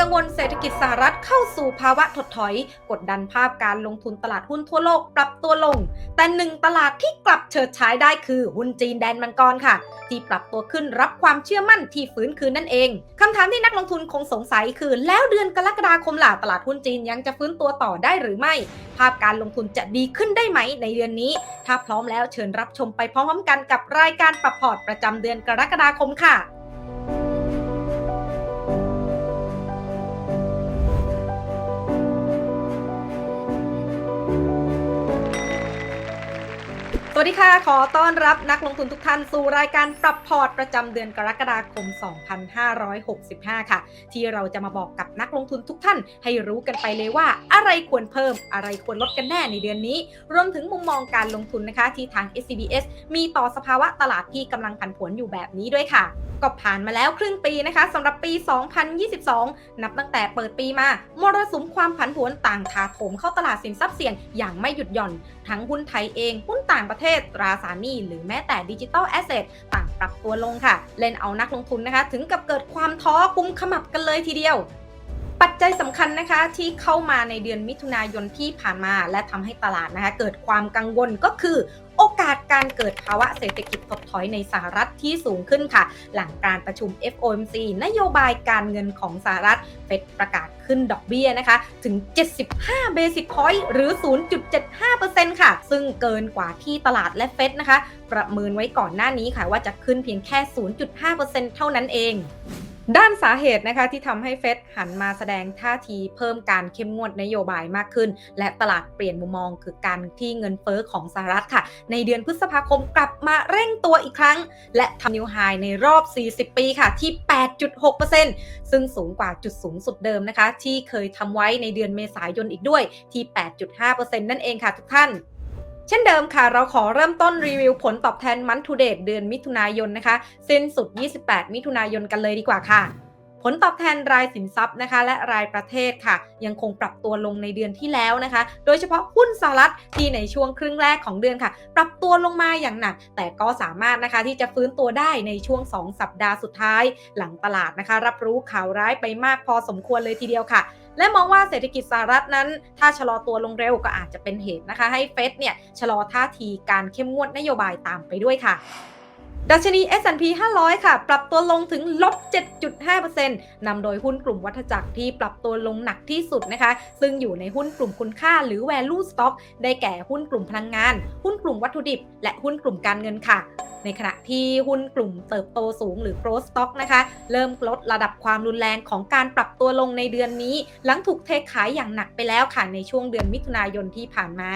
กังวลเศรษฐกิจสหรัฐเข้าสู่ภาวะถดถอย กดดันภาพการลงทุนตลาดหุ้นทั่วโลกปรับตัวลง แต่หนึ่งตลาดที่กลับเฉิดฉายได้คือหุ้นจีนแดนมังกรค่ะ ที่ปรับตัวขึ้นรับความเชื่อมั่นที่ฟื้นคืนนั่นเองคำถามที่นักลงทุนคงสงสัยคือ แล้วเดือนกรกฎาคมล่ะตลาดหุ้นจีนยังจะฟื้นตัวต่อได้หรือไม่ ภาพการลงทุนจะดีขึ้นได้ไหมในเดือนนี้ ถ้าพร้อมแล้วเชิญรับชมไปพร้อมๆกันกับรายการปรับพอร์ตประจำเดือนกรกฎาคมค่ะ วัสดีค่ะ ขอต้อนรับนักลงทุนทุกท่านสู่รายการปรับพอร์ตประจำเดือนกรกฎาคม 2565 ค่ะ ที่เราจะมาบอกกับนักลงทุนทุกท่าน ให้รู้กันไปเลยว่าอะไรควรเพิ่มอะไรควรลดกันแน่ในเดือนนี้ รวมถึงมุมมองการลงทุนนะคะ ที่ทาง SCBS มีต่อสภาวะตลาดที่กำลังผันผวนอยู่แบบนี้ด้วยค่ะก็ผ่านมาแล้วครึ่งปีนะคะสำหรับปี 2022 นับตั้งแต่เปิดปีมามรสุมความผันผวนต่างถาโถมเข้าตลาดสินทรัพย์เสี่ยงอย่างไม่หยุดหย่อน ทั้งหุ้นไทยเองหุ้นต่างประเทศตราสารหนี้หรือแม้แต่ดิจิตอลแอสเซทต่างปรับตัวลงค่ะ เล่นเอานักลงทุนนะคะ ถึงกับเกิดความท้อกุมขมับกันเลยทีเดียวปัจจัยสำคัญนะคะที่เข้ามาในเดือนมิถุนายนที่ผ่านมา และทำให้ตลาดนะคะเกิดความกังวลก็คือ โอกาสการเกิดภาวะเศรษฐกิจถดถอยในสหรัฐที่สูงขึ้นค่ะ หลังการประชุม FOMC นโยบายการเงินของสหรัฐเฟดประกาศขึ้นดอกเบี้ยนะคะ ถึง 75 เบสิ s พอยต์หรือ 0.75%ค่ะ ซึ่งเกินกว่าที่ตลาดและเฟดนะคะ ประเมินไว้ก่อนหน้านี้ค่ะว่าจะขึ้นเพียงแค่ 0.5%เท่านั้นเอง ด้านสาเหตุนะคะที่ทำให้เฟดหันมาแสดงท่าทีเพิ่มการเข้มงวดนโยบายมากขึ้น และตลาดเปลี่ยนมุมมองคือการที่เงินเฟอ้อของสหรัฐค่ะ ในเดือนพฤษภาคมกลับมาเร่งตัวอีกครั้ง และทำนิวไฮในรอบ 40 ปีค่ะที่ 8.6%ซึ่งสูงกว่าจุดสูงสุดเดิมนะคะ ที่เคยทำไว้ในเดือนเมษายนอีกด้วยที่ 8.5%นั่นเองค่ะทุกท่าน เช่นเดิมค่ะ เราขอเริ่มต้นรีวิวผลตอบแทนมันทูเดตเดือนมิถุนายนนะคะ สิ้นสุด 28 มิถุนายนกันเลยดีกว่าค่ะ ผลตอบแทนรายสินทรัพย์นะคะ และรายประเทศค่ะ ยังคงปรับตัวลงในเดือนที่แล้วนะคะ โดยเฉพาะหุ้นสหรัฐที่ในช่วงครึ่งแรกของเดือนค่ะ ปรับตัวลงมาอย่างหนัก แต่ก็สามารถนะคะที่จะฟื้นตัวได้ในช่วง 2 สัปดาห์สุดท้าย หลังตลาดนะคะ รับรู้ข่าวร้ายไปมากพอสมควรเลยทีเดียวค่ะ และมองว่าเศรษฐกิจสหรัฐนั้น ถ้าชะลอตัวลงเร็วก็อาจจะเป็นเหตุนะคะ ให้เฟดเนี่ยชะลอท่าทีการเข้มงวดนโยบายตามไปด้วยค่ะ ดัชนี S&P 500 ค่ะ ปรับตัวลงถึงลบ 7.5%นำโดยหุ้นกลุ่มวัฏจักรที่ปรับตัวลงหนักที่สุดนะคะ ซึ่งอยู่ในหุ้นกลุ่มคุณค่าหรือ value stock ได้แก่หุ้นกลุ่มพลังงาน หุ้นกลุ่มวัตถุดิบ และหุ้นกลุ่มการเงินค่ะในขณะที่หุ้นกลุ่มเติบโตสูงหรือ growth stock นะคะ เริ่มลดระดับความรุนแรงของการปรับตัวลงในเดือนนี้ หลังถูกเทขายอย่างหนักไปแล้วค่ะในช่วงเดือนมิถุนายนที่ผ่านมา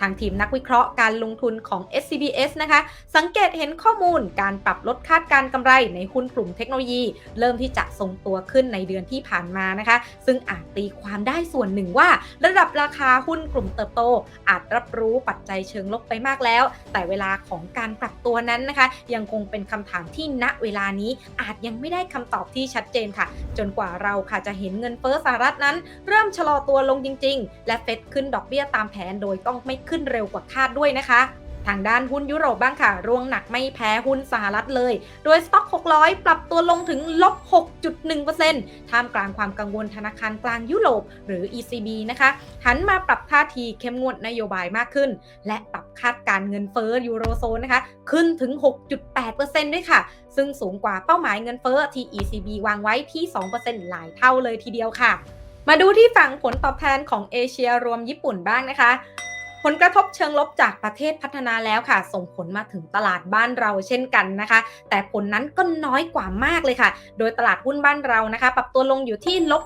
ทางทีมนักวิเคราะห์การลงทุนของ SCBS นะคะ สังเกตเห็นข้อมูลการปรับลดคาดการกำไรในหุ้นกลุ่มเทคโนโลยี เริ่มที่จะทรงตัวขึ้นในเดือนที่ผ่านมานะคะ ซึ่งอาจตีความได้ส่วนหนึ่งว่า ระดับราคาหุ้นกลุ่มเติบโต อาจรับรู้ปัจจัยเชิงลบไปมากแล้ว แต่เวลาของการปรับตัวนั้นนะคะ ยังคงเป็นคำถามที่ณเวลานี้อาจยังไม่ได้คำตอบที่ชัดเจนค่ะ จนกว่าเราค่ะจะเห็นเงินเฟ้อสหรัฐนั้น เริ่มชะลอตัวลงจริง ๆ และเฟดขึ้นดอกเบี้ยตามแผนโดยต้องไม่ขึ้นเร็วกว่าคาดด้วยนะคะ ทางด้านหุ้นยุโรปบ้างค่ะ ร่วงหนักไม่แพ้หุ้นสหรัฐเลย โดยสต็อก 600 ปรับตัวลงถึงลบ 6.1%ท่ามกลางความกังวลธนาคารกลางยุโรปหรือ ECB นะคะ หันมาปรับท่าทีเข้มงวดนโยบายมากขึ้น และปรับคาดการเงินเฟ้อยูโรโซนนะคะ ขึ้นถึง 6.8%ด้วยค่ะ ซึ่งสูงกว่าเป้าหมายเงินเฟ้อที่ ECB วางไว้ที่ 2%หลายเท่าเลยทีเดียวค่ะมาดูที่ฝั่งผลตอบแทนของเอเชียรวมญี่ปุ่นบ้างนะคะ ผลกระทบเชิงลบจากประเทศพัฒนาแล้วค่ะ ส่งผลมาถึงตลาดบ้านเราเช่นกันนะคะ แต่ผลนั้นก็น้อยกว่ามากเลยค่ะ โดยตลาดหุ้นบ้านเรานะคะ ปรับตัวลงอยู่ที่ลบ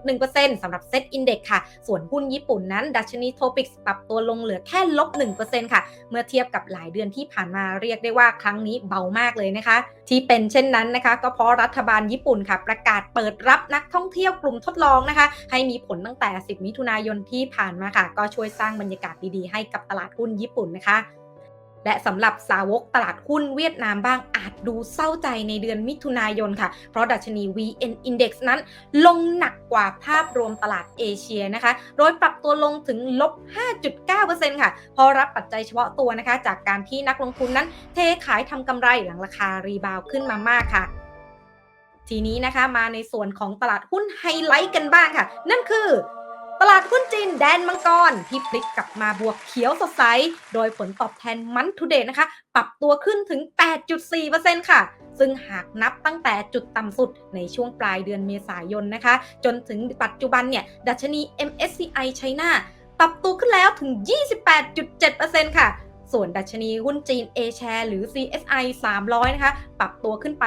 4.1%สำหรับเซ็ตอินเด็กค่ะ ส่วนหุ้นญี่ปุ่นนั้น ดัชนีโทปิกปรับตัวลงเหลือแค่ลบ 1%ค่ะ เมื่อเทียบกับหลายเดือนที่ผ่านมาเรียกได้ว่าครั้งนี้เบามากเลยนะคะ ที่เป็นเช่นนั้นนะคะ ก็เพราะรัฐบาลญี่ปุ่นค่ะ ประกาศเปิดรับนักท่องเที่ยวกลุ่มทดลองนะคะ ให้มีผลตั้งแต่ 10 มิถุนายนที่ผ่านมาค่ะ ก็ช่วยสร้างบรรยากาศดีๆ ให้กับตลาดหุ้นญี่ปุ่นนะคะ และสำหรับสาวกตลาดหุ้นเวียดนามบ้างอาจดูเศร้าใจในเดือนมิถุนายนค่ะ เพราะดัชนี VN Index นั้นลงหนักกว่าภาพรวมตลาดเอเชียนะคะ โดยปรับตัวลงถึงลบ 5.9%ค่ะเพราะรับปัจจัยเฉพาะตัวนะคะ จากการที่นักลงทุนนั้นเทขายทำกำไรหลังราคารีบาวขึ้นมามากค่ะทีนี้นะคะมาในส่วนของตลาดหุ้นไฮไลท์กันบ้างค่ะ นั่นคือ ตลาดหุ้นจีนแดนมังกรที่พลิกกลับมาบวกเขียวสดใส โดยผลตอบแทนมันทูเดย์นะคะ ปรับตัวขึ้นถึง 8.4%ค่ะ ซึ่งหากนับตั้งแต่จุดต่ำสุดในช่วงปลายเดือนเมษายนนะคะ จนถึงปัจจุบันเนี่ย ดัชนี MSCI ไชน่าปรับตัวขึ้นแล้วถึง 28.7%ค่ะ ส่วนดัชนีหุ้นจีน A share หรือ CSI 300 นะคะ ปรับตัวขึ้นไป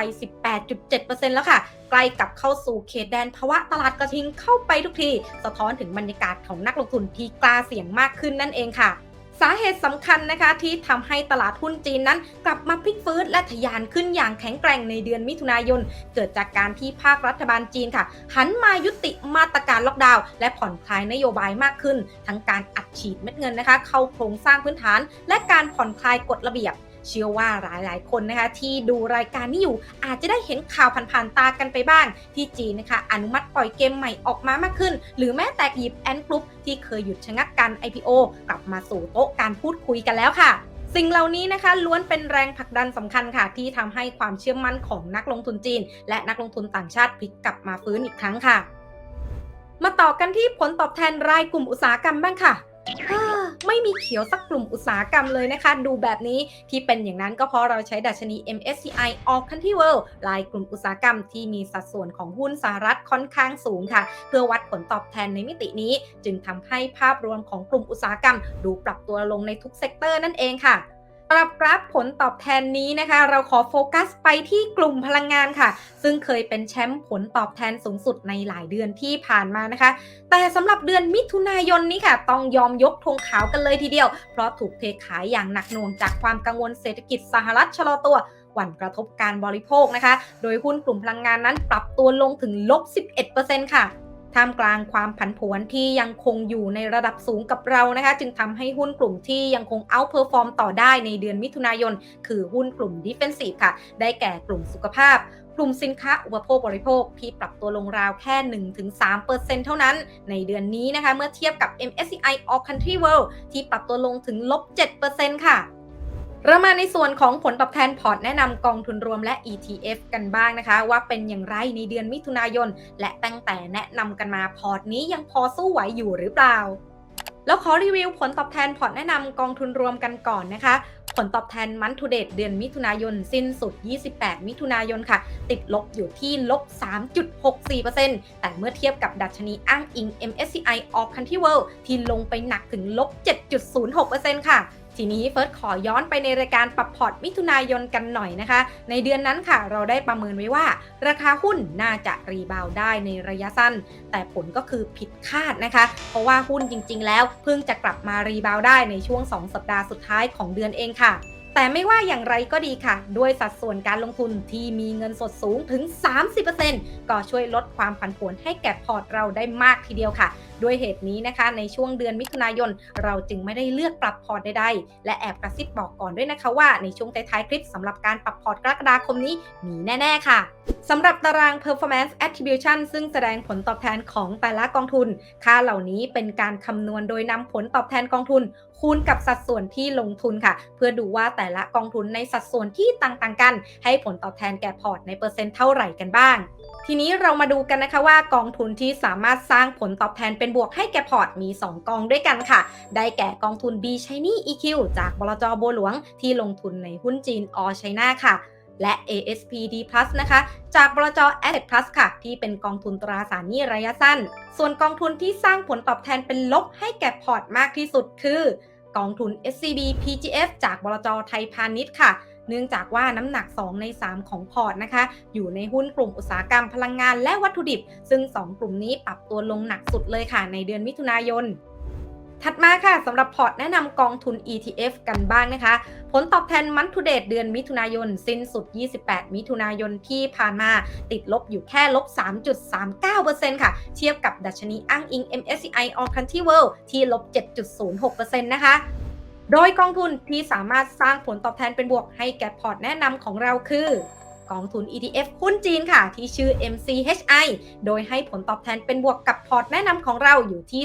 18.7%แล้วค่ะ ใกล้กับเข้าสู่เขตแดนภาวะตลาดกระทิงเข้าไปทุกที สะท้อนถึงบรรยากาศของนักลงทุนที่กล้าเสี่ยงมากขึ้นนั่นเองค่ะ สาเหตุสำคัญนะคะที่ทำให้ตลาดหุ้นจีนนั้น กลับมาพลิกฟื้นและทะยานขึ้นอย่างแข็งแกร่งในเดือนมิถุนายน เกิดจากการที่ภาครัฐบาลจีนค่ะ หันมายุติมาตรการล็อกดาวน์และผ่อนคลายนโยบายมากขึ้น ทั้งการอัดฉีดเม็ดเงินนะคะ เข้าโครงสร้างพื้นฐาน และการผ่อนคลายกฎระเบียบ เชื่อว่าหลายๆ คนนะคะที่ดูรายการนี้อยู่อาจจะได้เห็นข่าวผ่านๆตากันไปบ้าง ที่จีนนะคะอนุมัติปล่อยเกมใหม่ออกมามากขึ้น หรือแม้แต่หยิบแอนกรุ๊ปที่เคยหยุดชะงักการ IPO กลับมาสู่โต๊ะการพูดคุยกันแล้วค่ะสิ่งเหล่านี้นะคะล้วนเป็นแรงผลักดันสำคัญค่ะ ที่ทำให้ความเชื่อมั่นของนักลงทุนจีน และนักลงทุนต่างชาติพลิกกลับมาฟื้นอีกครั้งค่ะ มาต่อกันที่ผลตอบแทนรายกลุ่มอุตสาหกรรมบ้างค่ะ ไม่มีเขียวสักกลุ่มอุตสาหกรรมเลยนะคะ ดูแบบนี้ที่เป็นอย่างนั้นก็เพราะเราใช้ดัชนี MSCI All Country World รายกลุ่มอุตสาหกรรมที่มีสัดส่วนของหุ้นสหรัฐค่อนข้างสูงค่ะ เพื่อวัดผลตอบแทนในมิตินี้ จึงทำให้ภาพรวมของกลุ่มอุตสาหกรรม ดูปรับตัวลงในทุกเซกเตอร์นั่นเองค่ะำหรับกราฟผลตอบแทนนี้นะคะ เราขอโฟกัสไปที่กลุ่มพลังงานค่ะ ซึ่งเคยเป็นแชมป์ผลตอบแทนสูงสุดในหลายเดือนที่ผ่านมานะคะ แต่สำหรับเดือนมิถุนายนนี้ค่ะ ต้องยอมยกธงขาวกันเลยทีเดียว เพราะถูกเทขายอย่างหนักหน่วงจากความกังวลเศรษฐกิจสหรัฐชะลอตัวหวั่นกระทบการบริโภคนะคะ โดยหุ้นกลุ่มพลังงานนั้นปรับตัวลงถึงลบ 11%ค่ะ ท่ามกลางความผันผวนที่ยังคงอยู่ในระดับสูงกับเรานะคะ จึงทำให้หุ้นกลุ่มที่ยังคงเอาเพอร์ฟอร์มต่อได้ในเดือนมิถุนายน คือหุ้นกลุ่ม Defensive ค่ะ ได้แก่กลุ่มสุขภาพกลุ่มสินค้าอุปโภคบริโภคที่ปรับตัวลงราวแค่ 1-3%เท่านั้น ในเดือนนี้นะคะ เมื่อเทียบกับ MSCI All Country World ที่ปรับตัวลงถึงลบ 7%ค่ะ เรามาในส่วนของผลตอบแทนพอร์ตแนะนำกองทุนรวมและ ETF กันบ้างนะคะ ว่าเป็นอย่างไรในเดือนมิถุนายน และตั้งแต่แนะนำกันมาพอร์ตนี้ยังพอสู้ไหวอยู่หรือเปล่า แล้วขอรีวิวผลตอบแทนพอร์ตแนะนำกองทุนรวมกันก่อนนะคะ ผลตอบแทนมันทูเดตเดือนมิถุนายน สิ้นสุด 28 มิถุนายนค่ะ ติดลบอยู่ที่ลบ 3.64%แต่เมื่อเทียบกับดัชนีอ้างอิง MSCI All Country World ที่ลงไปหนักถึงลบ 7.06%ค่ะ ทีนี้เฟิร์สขอย้อนไปในรายการปรับพอร์ตมิถุนายนกันหน่อยนะคะ ในเดือนนั้นค่ะ เราได้ประเมินไว้ว่า ราคาหุ้นน่าจะรีบาวได้ในระยะสั้น แต่ผลก็คือผิดคาดนะคะ เพราะว่าหุ้นจริง ๆ แล้วเพิ่งจะกลับมารีบาวได้ในช่วง 2 สัปดาห์สุดท้ายของเดือนเองค่ะแต่ไม่ว่าอย่างไรก็ดีค่ะ ด้วยสัดส่วนการลงทุนที่มีเงินสดสูงถึง 30%ก็ช่วยลดความผันผวนให้แก่พอร์ตเราได้มากทีเดียวค่ะด้วยเหตุนี้นะคะในช่วงเดือนมิถุนายน เราจึงไม่ได้เลือกปรับพอร์ตใดๆ และแอบกระซิบบอกก่อนด้วยนะคะว่าในช่วงท้ายๆคลิปสำหรับการปรับพอร์ตกรกฎาคมนี้มีแน่ ๆ ค่ะสำหรับตาราง performance attribution ซึ่งแสดงผลตอบแทนของแต่ละกองทุน ค่าเหล่านี้เป็นการคำนวณโดยนำผลตอบแทนกองทุนคูณกับสัดส่วนที่ลงทุนค่ะ เพื่อดูว่าแต่ละกองทุนในสัดส่วนที่ต่างๆกัน ให้ผลตอบแทนแก่พอร์ตในเปอร์เซ็นต์เท่าไหร่กันบ้าง ทีนี้เรามาดูกันนะคะว่ากองทุนที่สามารถสร้างผลตอบแทนเป็นบวกให้แก่พอร์ตมี 2 กองด้วยกันค่ะ ได้แก่กองทุน B Shiny EQ จากบลจบัวหลวงที่ลงทุนในหุ้นจีน All China ค่ะ และ ASPD Plus นะคะ จากบลจ Asset Plus ค่ะ ที่เป็นกองทุนตราสารหนี้ระยะสั้น ส่วนกองทุนที่สร้างผลตอบแทนเป็นลบให้แก่พอร์ตมากที่สุดคือกองทุน SCB PGF จากบลจไทยพาณิชย์ค่ะ เนื่องจากว่าน้ำหนัก 2 ใน 3 ของพอร์ตนะคะ อยู่ในหุ้นกลุ่มอุตสาหกรรมพลังงานและวัตถุดิบ ซึ่ง 2 กลุ่มนี้ปรับตัวลงหนักสุดเลยค่ะ ในเดือนมิถุนายนถัดมาค่ะสำหรับพอร์ตแนะนำกองทุน ETF กันบ้างนะคะ ผลตอบแทนมันทูเดตเดือนมิถุนายน สิ้นสุด 28 มิถุนายนที่ผ่านมาติดลบอยู่แค่ลบ 3.39%ค่ะ เทียบกับดัชนีอ้างอิง MSCI All Country World ที่ลบ 7.06%นะคะ โดยกองทุนที่สามารถสร้างผลตอบแทนเป็นบวกให้แก่พอร์ตแนะนำของเราคือกองทุน ETF หุ้นจีนค่ะ ที่ชื่อ MCHI โดยให้ผลตอบแทนเป็นบวกกับพอร์ตแนะนำของเราอยู่ที่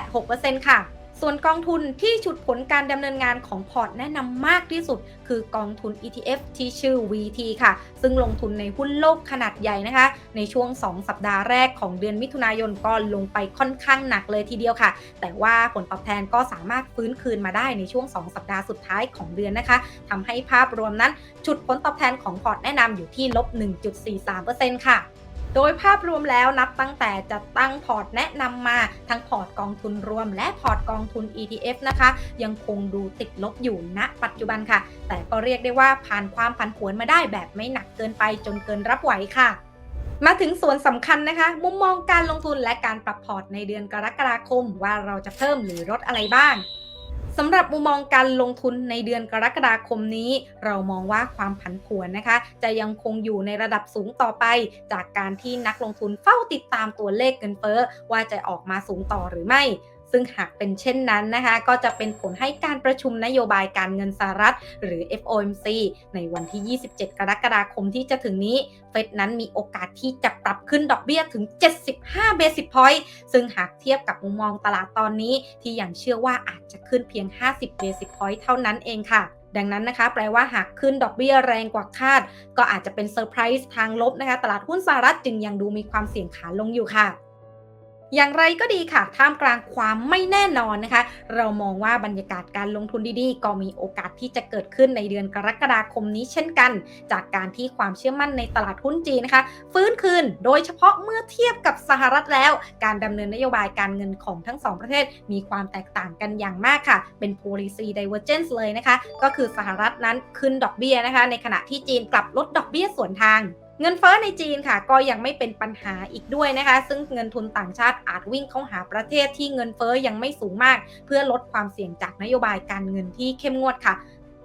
0.86%ค่ะ ส่วนกองทุนที่ฉุดผลการดำเนินงานของพอร์ตแนะนำมากที่สุด คือกองทุน ETF ที่ชื่อ VT ค่ะ ซึ่งลงทุนในหุ้นโลกขนาดใหญ่นะคะ ในช่วง 2 สัปดาห์แรกของเดือนมิถุนายนก็ลงไปค่อนข้างหนักเลยทีเดียวค่ะ แต่ว่าผลตอบแทนก็สามารถฟื้นคืนมาได้ในช่วง 2 สัปดาห์สุดท้ายของเดือนนะคะทำให้ภาพรวมนั้นฉุดผลตอบแทนของพอร์ตแนะนำอยู่ที่ลบ 1.43%ค่ะ โดยภาพรวมแล้วนับตั้งแต่จัดตั้งพอร์ตแนะนำมาทั้งพอร์ตกองทุนรวม และพอร์ตกองทุน ETF นะคะ ยังคงดูติดลบอยู่ณ ปัจจุบันค่ะ แต่ก็เรียกได้ว่าผ่านความผันผวนมาได้แบบไม่หนักเกินไปจนเกินรับไหวค่ะมาถึงส่วนสำคัญนะคะ มุมมองการลงทุนและการปรับพอร์ตในเดือนกรกฎาคม ว่าเราจะเพิ่มหรือลดอะไรบ้าง สำหรับมุมมองการลงทุนในเดือนกรกฎาคมนี้ เรามองว่าความผันผวนนะคะ จะยังคงอยู่ในระดับสูงต่อไป จากการที่นักลงทุนเฝ้าติดตามตัวเลขเงินเฟ้อว่าจะออกมาสูงต่อหรือไม่ ซึ่งหากเป็นเช่นนั้นนะคะก็จะเป็นผลให้การประชุมนโยบายการเงินสหรัฐ หรือ FOMC ในวันที่ 27 กรกฎาคมที่จะถึงนี้ เฟดนั้นมีโอกาสที่จะปรับขึ้นดอกเบี้ยถึง 75 basis point ซึ่งหากเทียบกับมุมมองตลาดตอนนี้ ที่ยังเชื่อว่าอาจจะขึ้นเพียง 50 basis point เท่านั้นเองค่ะดังนั้นนะคะ แปลว่าหากขึ้นดอกเบี้ยแรงกว่าคาด ก็อาจจะเป็นเซอร์ไพรส์ทางลบนะคะ ตลาดหุ้นสหรัฐจึงยังดูมีความเสี่ยงขาลงอยู่ค่ะ อย่างไรก็ดีค่ะ ท่ามกลางความไม่แน่นอนนะคะ เรามองว่าบรรยากาศการลงทุนดีๆ ก็มีโอกาสที่จะเกิดขึ้นในเดือนกรกฎาคมนี้เช่นกัน จากการที่ความเชื่อมั่นในตลาดหุ้นจีนนะคะ ฟื้นคืนโดยเฉพาะเมื่อเทียบกับสหรัฐแล้ว การดำเนินนโยบายการเงินของทั้งสองประเทศ มีความแตกต่างกันอย่างมากค่ะ เป็น policy divergence เลยนะคะ ก็คือสหรัฐนั้นขึ้นดอกเบี้ยนะคะ ในขณะที่จีนกลับลดดอกเบี้ยสวนทาง เงินเฟ้อในจีนค่ะ ก็ยังไม่เป็นปัญหาอีกด้วยนะคะ ซึ่งเงินทุนต่างชาติอาจวิ่งเข้าหาประเทศที่เงินเฟ้อยังไม่สูงมาก เพื่อลดความเสี่ยงจากนโยบายการเงินที่เข้มงวดค่ะ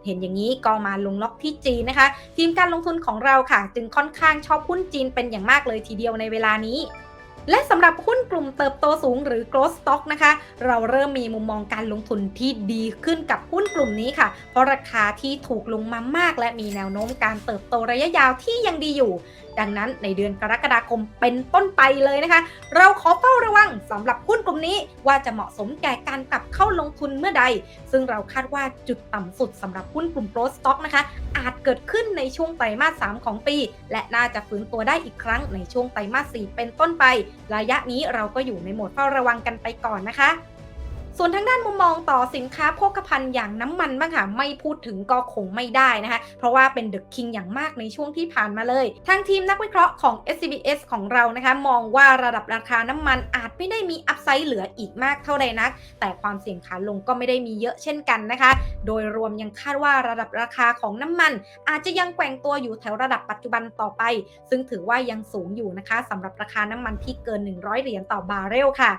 เห็นอย่างนี้ก็มาลงล็อกที่จีนนะคะ ทีมการลงทุนของเราค่ะ จึงค่อนข้างชอบหุ้นจีนเป็นอย่างมากเลยทีเดียวในเวลานี้ และสำหรับหุ้นกลุ่มเติบโตสูงหรือ growth stock นะคะ เราเริ่มมีมุมมองการลงทุนที่ดีขึ้นกับหุ้นกลุ่มนี้ค่ะ เพราะราคาที่ถูกลงมามาก และมีแนวโน้มการเติบโตระยะยาวที่ยังดีอยู่ ดังนั้นในเดือนกรกฎาคมเป็นต้นไปเลยนะคะ เราขอเฝ้าระวังสำหรับหุ้นกลุ่มนี้ว่าจะเหมาะสมแก่การกลับเข้าลงทุนเมื่อใด ซึ่งเราคาดว่าจุดต่ำสุดสำหรับหุ้นกลุ่ม growth stock นะคะ อาจเกิดขึ้นในช่วงไตรมาส 3 ของปี และน่าจะฟื้นตัวได้อีกครั้งในช่วงไตรมาส 4 เป็นต้นไประยะนี้เราก็อยู่ในโหมดเฝ้าระวังกันไปก่อนนะคะ ส่วนทางด้านมุมมองต่อสินค้าโภคภัณฑ์อย่างน้ำมันบ้างค่ะไม่พูดถึงก็คงไม่ได้นะคะ เพราะว่าเป็นเดอะคิงอย่างมากในช่วงที่ผ่านมาเลย ทางทีมนักวิเคราะห์ของ SCBS ของเรานะคะ มองว่าระดับราคาน้ำมันอาจไม่ได้มีอัพไซด์เหลืออีกมากเท่าใดนัก แต่ความเสี่ยงขาลงก็ไม่ได้มีเยอะเช่นกันนะคะ โดยรวมยังคาดว่าระดับราคาของน้ำมัน อาจจะยังแกว่งตัวอยู่แถวระดับปัจจุบันต่อไป ซึ่งถือว่ายังสูงอยู่นะคะสำหรับราคาน้ำมันที่เกิน 100 เหรียญต่อบาร์เรลค่ะ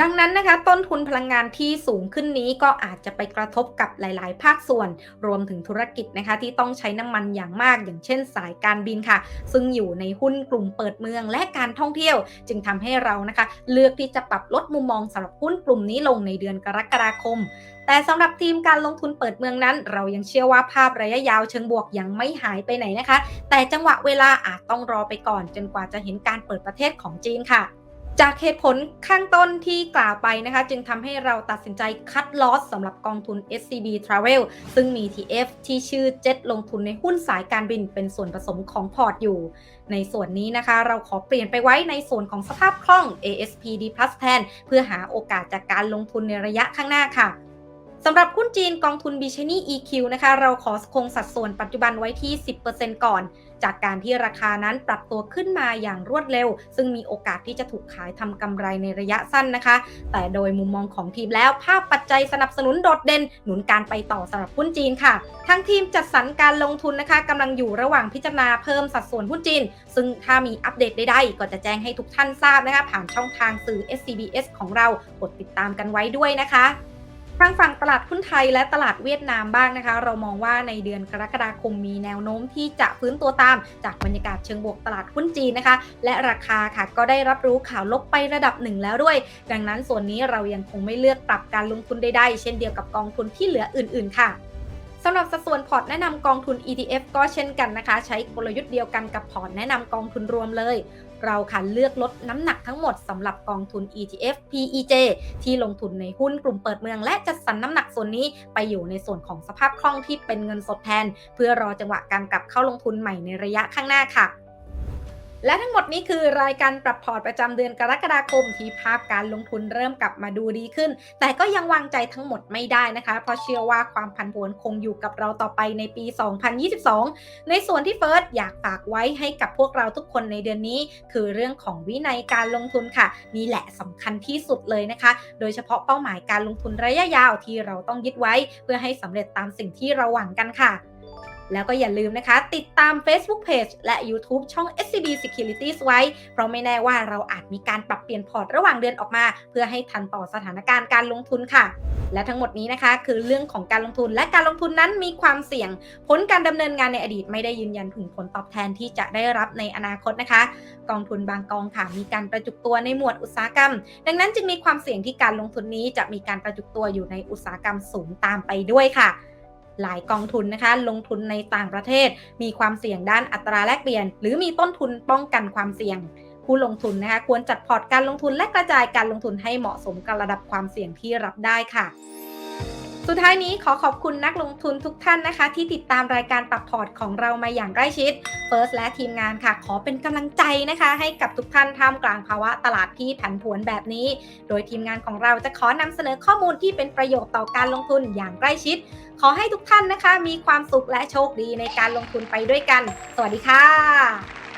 ดังนั้นนะคะต้นทุนพลังงานที่สูงขึ้นนี้ก็อาจจะไปกระทบกับหลาย ๆ ภาคส่วน รวมถึงธุรกิจนะคะที่ต้องใช้น้ำมันอย่างมาก อย่างเช่นสายการบินค่ะ ซึ่งอยู่ในหุ้นกลุ่มเปิดเมืองและการท่องเที่ยว จึงทำให้เรานะคะ เลือกที่จะปรับลดมุมมองสำหรับหุ้นกลุ่มนี้ลงในเดือนกรกฎาคมแต่สำหรับทีมการลงทุนเปิดเมืองนั้น เรายังเชื่อว่าภาพระยะยาวเชิงบวกยังไม่หายไปไหนนะคะ แต่จังหวะเวลาอาจต้องรอไปก่อน จนกว่าจะเห็นการเปิดประเทศของจีนค่ะ จากเหตุผลข้างต้นที่กล่าวไปนะคะ จึงทำให้เราตัดสินใจคัดลอสสำหรับกองทุน SCB Travel ซึ่งมี TF ที่ชื่อ Jet ลงทุนในหุ้นสายการบินเป็นส่วนผสมของพอร์ตอยู่ ในส่วนนี้นะคะ เราขอเปลี่ยนไปไว้ในส่วนของสภาพคล่อง ASPD Plus แทนเพื่อหาโอกาสจากการลงทุนในระยะข้างหน้าค่ะสำหรับหุ้นจีนกองทุน b c h a n y EQ นะคะ เราขอคงสัดส่วนปัจจุบันไว้ที่ 10%ก่อน จากการที่ราคานั้นปรับตัวขึ้นมาอย่างรวดเร็ว ซึ่งมีโอกาสที่จะถูกขายทำกำไรในระยะสั้นนะคะ แต่โดยมุมมองของทีมแล้วภาพปัจจัยสนับสนุนโดดเด่น หนุนการไปต่อสำหรับหุ้นจีนค่ะ ทั้งทีมจัดสรรการลงทุนนะคะกำลังอยู่ระหว่างพิจารณาเพิ่มสัดส่วนหุ้นจีน ซึ่งถ้ามีอัปเดตใดๆก็จะแจ้งให้ทุกท่านทราบนะคะผ่านช่องทางสื่อ SCBS ของเรากดติดตามกันไว้ด้วยนะคะ ทางฝั่งตลาดหุ้นไทยและตลาดเวียดนามบ้างนะคะ เรามองว่าในเดือนกรกฎาคมมีแนวโน้มที่จะฟื้นตัวตาม จากบรรยากาศเชิงบวกตลาดหุ้นจีนนะคะ และราคาค่ะก็ได้รับรู้ข่าวลบไประดับหนึ่งแล้วด้วย ดังนั้นส่วนนี้เรายังคงไม่เลือกปรับการลงทุนใดๆเช่นเดียวกับกองทุนที่เหลืออื่น ๆ ค่ะสำหรับสัดส่วนพอร์ตแนะนำกองทุน ETF ก็เช่นกันนะคะ ใช้กลยุทธ์เดียวกันกับพอร์ตแนะนำกองทุนรวมเลย เราค่ะเลือกลดน้ำหนักทั้งหมดสำหรับกองทุน ETF PEJ ที่ลงทุนในหุ้นกลุ่มเปิดเมือง และจัดสรรน้ำหนักส่วนนี้ไปอยู่ในส่วนของสภาพคล่องที่เป็นเงินสดแทน เพื่อรอจังหวะการกลับเข้าลงทุนใหม่ในระยะข้างหน้าค่ะ และทั้งหมดนี้คือรายการปรับพอร์ตประจำเดือนกรกฎาคมที่ภาพการลงทุนเริ่มกลับมาดูดีขึ้น แต่ก็ยังวางใจทั้งหมดไม่ได้นะคะ เพราะเชื่อว่าความผันผวนคงอยู่กับเราต่อไปในปี 2022 ในส่วนที่เฟิร์สอยากฝากไว้ให้กับพวกเราทุกคนในเดือนนี้ คือเรื่องของวินัยการลงทุนค่ะ นี่แหละสำคัญที่สุดเลยนะคะ โดยเฉพาะเป้าหมายการลงทุนระยะยาวที่เราต้องยึดไว้ เพื่อให้สำเร็จตามสิ่งที่เราหวังกันค่ะ แล้วก็อย่าลืมนะคะ ติดตาม Facebook Page และ YouTube ช่อง SCB Securities ไว้ เพราะไม่แน่ว่าเราอาจมีการปรับเปลี่ยนพอร์ตระหว่างเดือนออกมา เพื่อให้ทันต่อสถานการณ์การลงทุนค่ะ และทั้งหมดนี้นะคะ คือเรื่องของการลงทุนและการลงทุนนั้นมีความเสี่ยง ผลการดำเนินงานในอดีตไม่ได้ยืนยันถึงผลตอบแทนที่จะได้รับในอนาคตนะคะ กองทุนบางกองค่ะมีการประจุตัวในหมวดอุตสาหกรรม ดังนั้นจึงมีความเสี่ยงที่การลงทุนนี้จะมีการประจุตัวอยู่ในอุตสาหกรรมสูงตามไปด้วยค่ะ หลายกองทุนนะคะ ลงทุนในต่างประเทศ มีความเสี่ยงด้านอัตราแลกเปลี่ยน หรือมีต้นทุนป้องกันความเสี่ยง ผู้ลงทุนนะคะควรจัดพอร์ตการลงทุนและกระจายการลงทุนให้เหมาะสมกับระดับความเสี่ยงที่รับได้ค่ะ สุดท้ายนี้ขอขอบคุณนักลงทุนทุกท่านนะคะ ที่ติดตามรายการปรับพอร์ตของเรามาอย่างใกล้ชิดเฟิร์สและทีมงานค่ะ ขอเป็นกำลังใจนะคะ ให้กับทุกท่านท่ามกลางภาวะตลาดที่ผันผวนแบบนี้ โดยทีมงานของเราจะขอนำเสนอข้อมูลที่เป็นประโยชน์ต่อการลงทุนอย่างใกล้ชิด ขอให้ทุกท่านนะคะ มีความสุขและโชคดีในการลงทุนไปด้วยกัน สวัสดีค่ะ